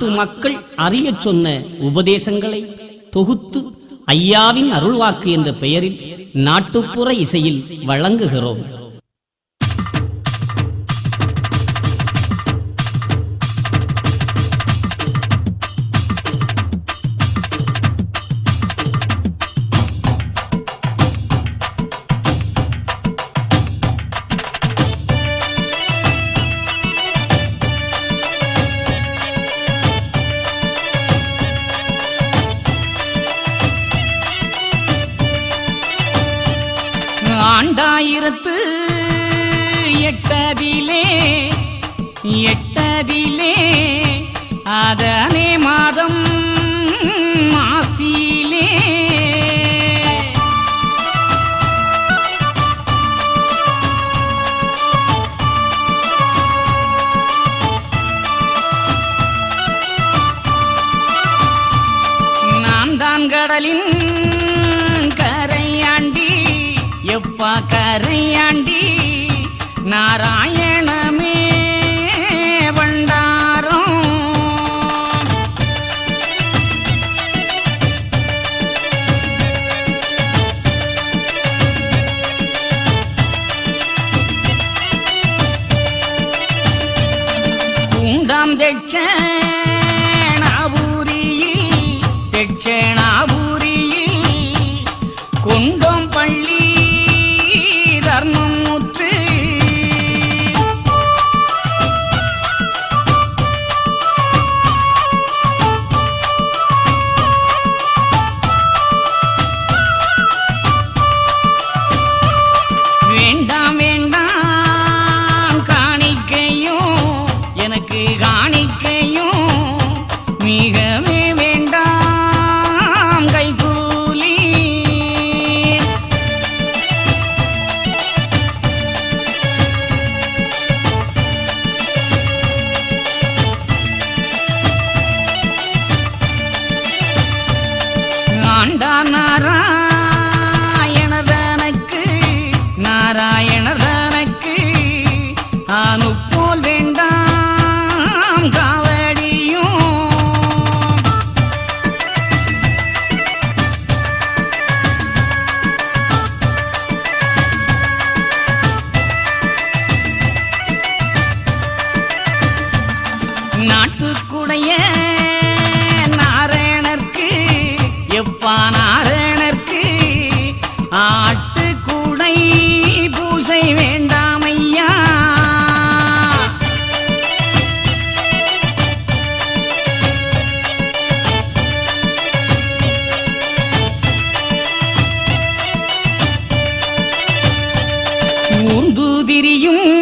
நாட்டு மக்கள் அறிய சொன்ன உபதேசங்களை தொகுத்து ஐயாவின் அருள்வாக்கு என்ற பெயரில் நாட்டுப்புற இசையில் வழங்குகிறோம். கடலின் கரையாண்டி எப்பா கரையாண்டி நாராயண திரியும்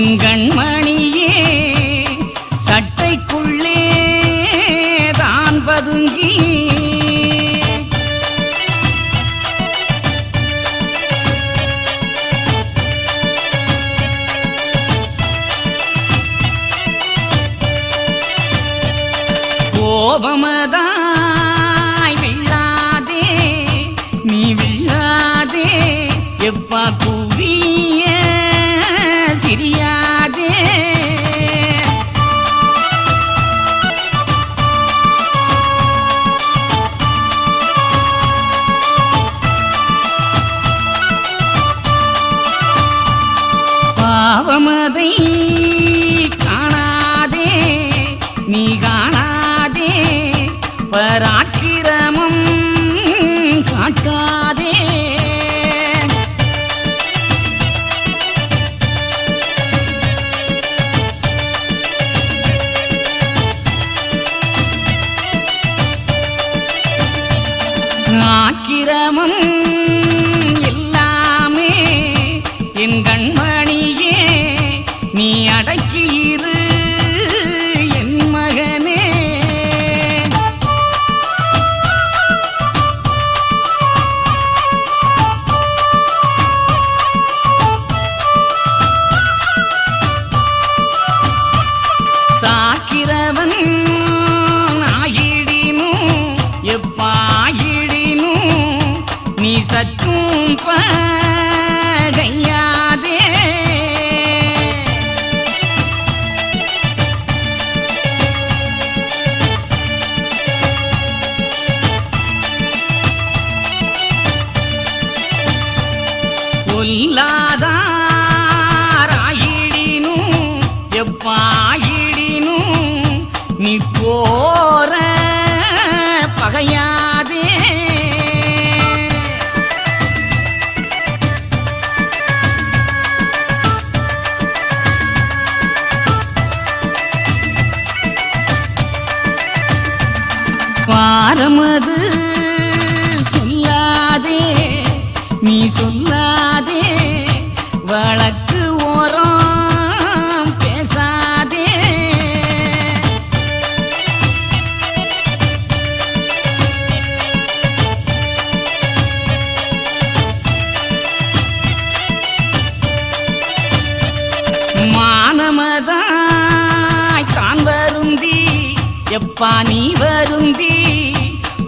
என் கண்மணி பாவம்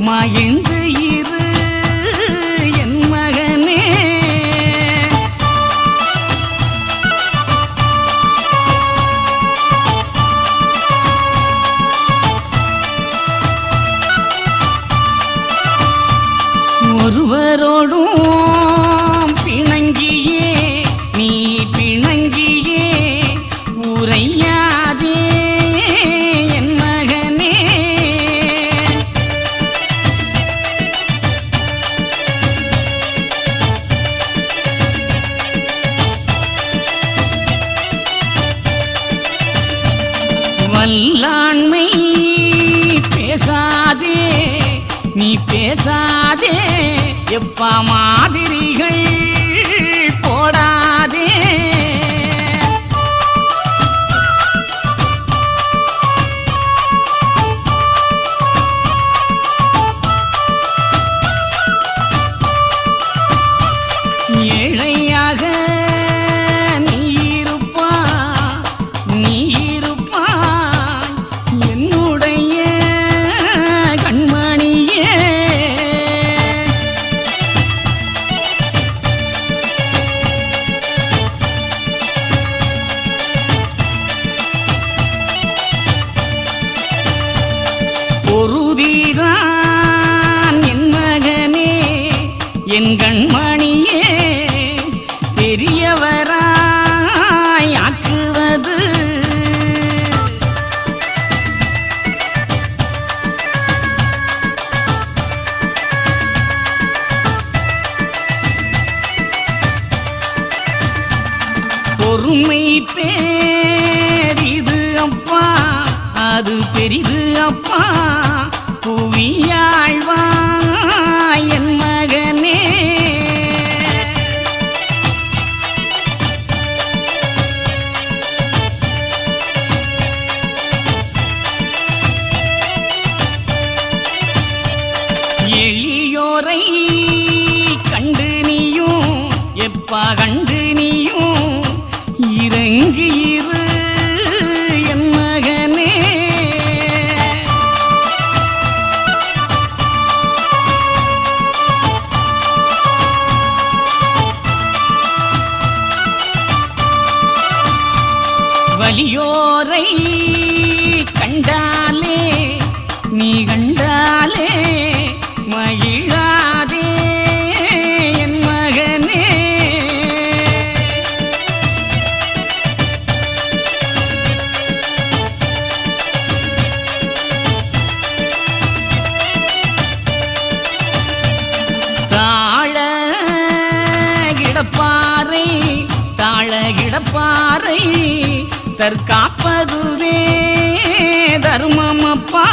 மாயங்க எப்பா ஒரு வீரான் என் மகனே என் கண்ம பகன் தற்காப்பதுவே தர்மமப்பா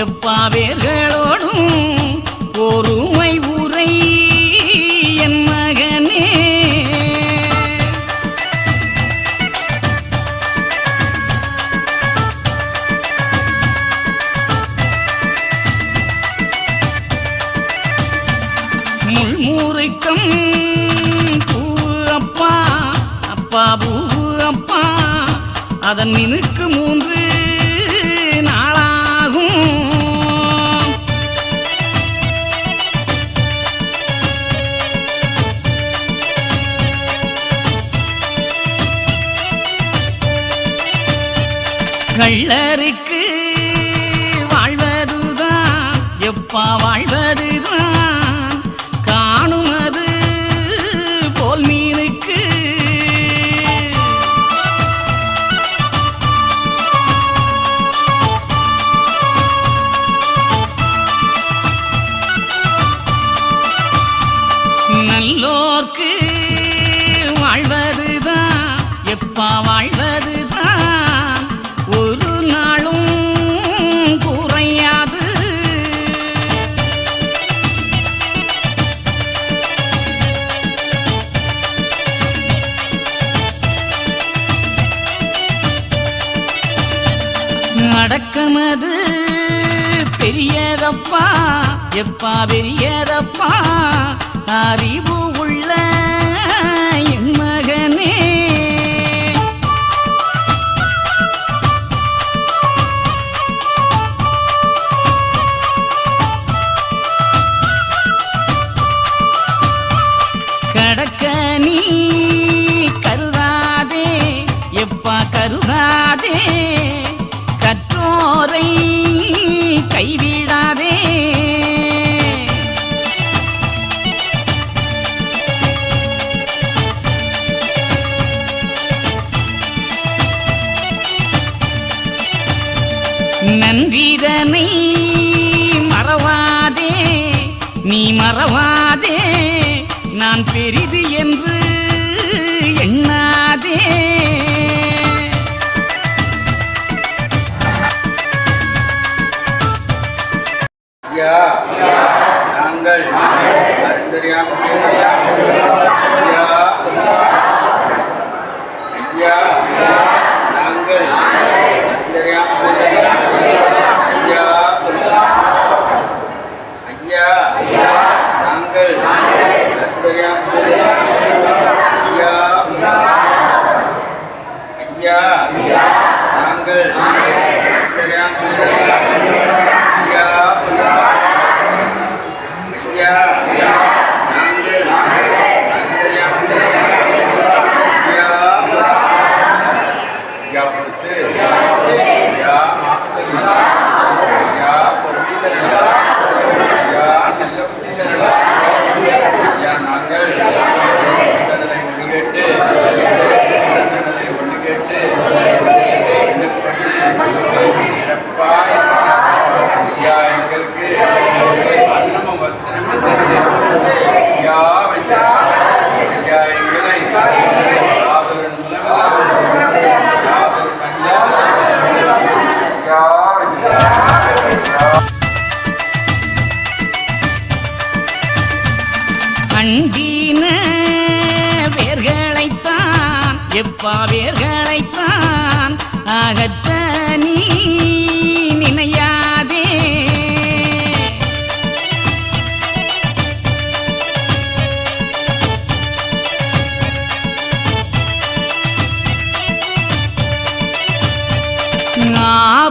எப்பாவேர்களோடும் பொறுமை உரை என் மகனே. முள்மூருக்கம் பூ அப்பா அப்பா பூ அப்பா அதன் மினுக்கு மூன்று வள்ளருக்கு வாழ்வதுதான். எப்பா வாழ்வதுதான். காணுமது போல் மீனுக்கு. நல்லோர்க்கு வாழ்வதுதான். எப்பா வாழ் காஞ்ச காவேரிய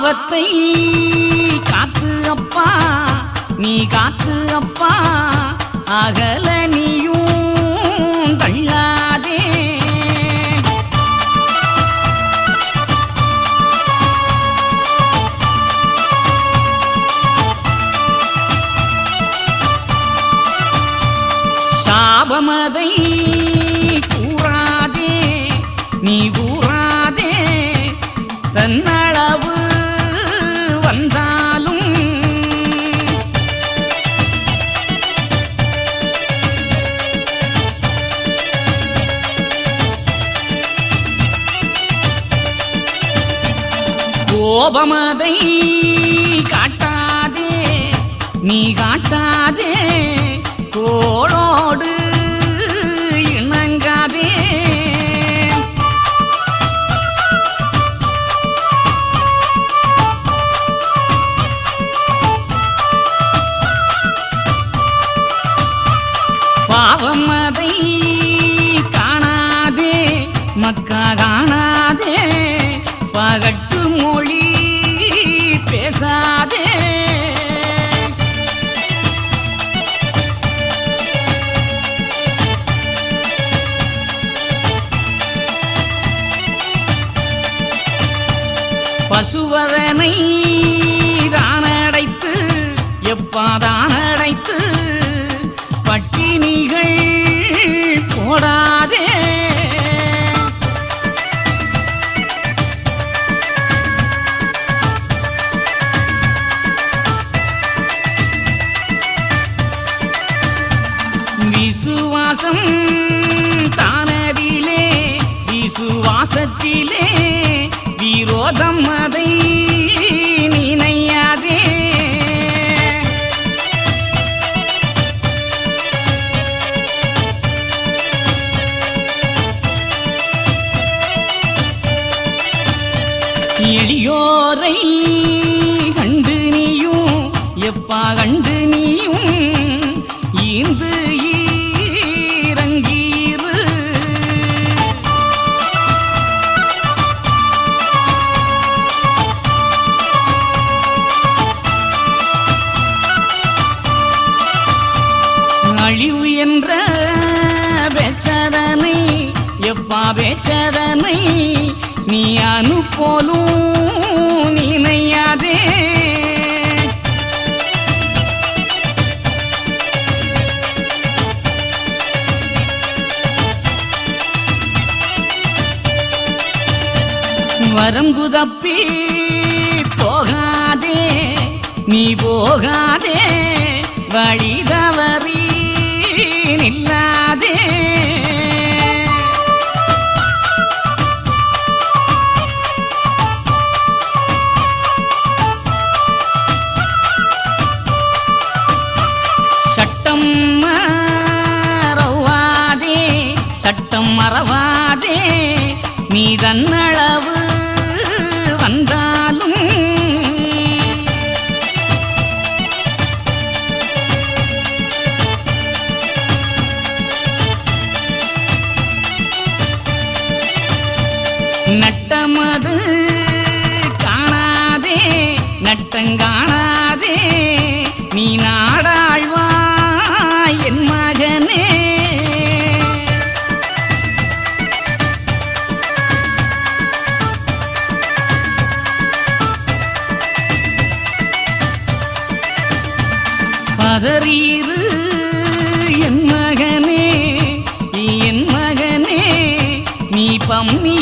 பாவத்தை காத்து அப்பா நீ காத்து அப்பா அகல கோபமதை காட்டாதே நீ காட்டாதே தோளோடு பேசாதே பசுவதனை தானடைத்து எப்பாதான போலும் நினையாதே வரங்குதப்பி போகாதே நீ போகாதே வழிதான் நீ தன்னழ வம்மி